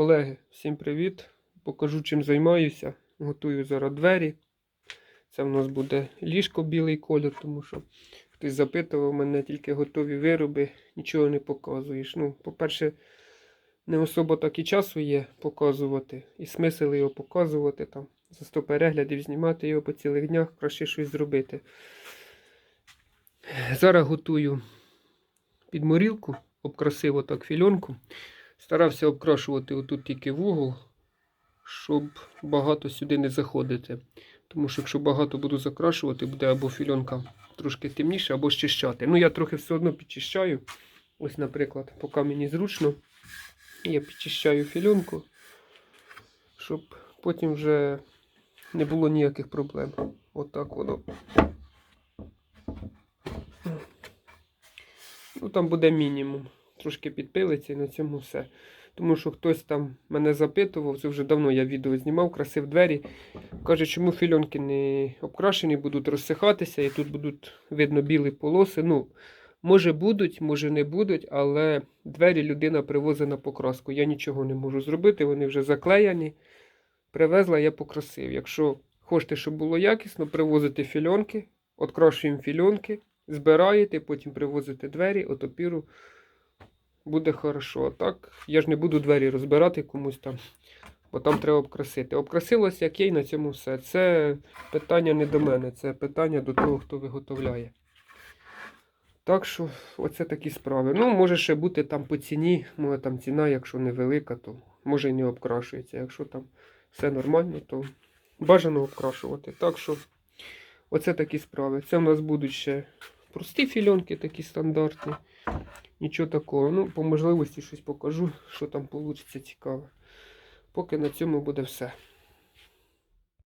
Колеги, всім привіт! Покажу, чим займаюся. Готую зараз двері. Це в нас буде ліжко білий колір, тому що хтось запитував мене тільки готові вироби, нічого не показуєш. Ну, по-перше, не особо так і часу є показувати, і смисл його показувати там. За 100 переглядів знімати його по цілих днях, краще щось зробити. Зараз готую підморілку, обкрасив отак фільонку. Старався обкрашувати отут тільки вугол, щоб багато сюди не заходити. Тому що якщо багато буду закрашувати, буде або фільонка трошки темніша, або щищати. Ну, я трохи все одно підчищаю. Ось, наприклад, поки мені зручно, я підчищаю фільонку, щоб потім вже не було ніяких проблем. Отак воно. Ну, там буде мінімум. Трошки підпилиться і на цьому все. Тому що хтось там мене запитував, це вже давно я відео знімав, красив двері. Каже, чому фільонки не обкрашені, будуть розсихатися, і тут будуть видно білі полоси. Ну, може будуть, може не будуть, але двері людина привозить на покраску. Я нічого не можу зробити, вони вже заклеєні. Привезла, я покрасив. Якщо хочете, щоб було якісно, привозите фільонки, открашуємо фільонки, збираєте, потім привозите двері, отопіру буде хорошо. Так, я ж не буду двері розбирати комусь там, бо там треба обкрасити. Обкрасилось як є, і на цьому все. Це питання не до мене, це питання до того, хто виготовляє. Так що, оце такі справи. Ну, може ще бути там по ціні, може там ціна, якщо невелика, то може і не обкрашується. Якщо там все нормально, то бажано обкрашувати. Так що, оце такі справи. Це в нас будуть ще прості фільонки, такі стандартні. Нічого такого. Ну, по можливості щось покажу, що там вийде цікаве. Поки на цьому буде все.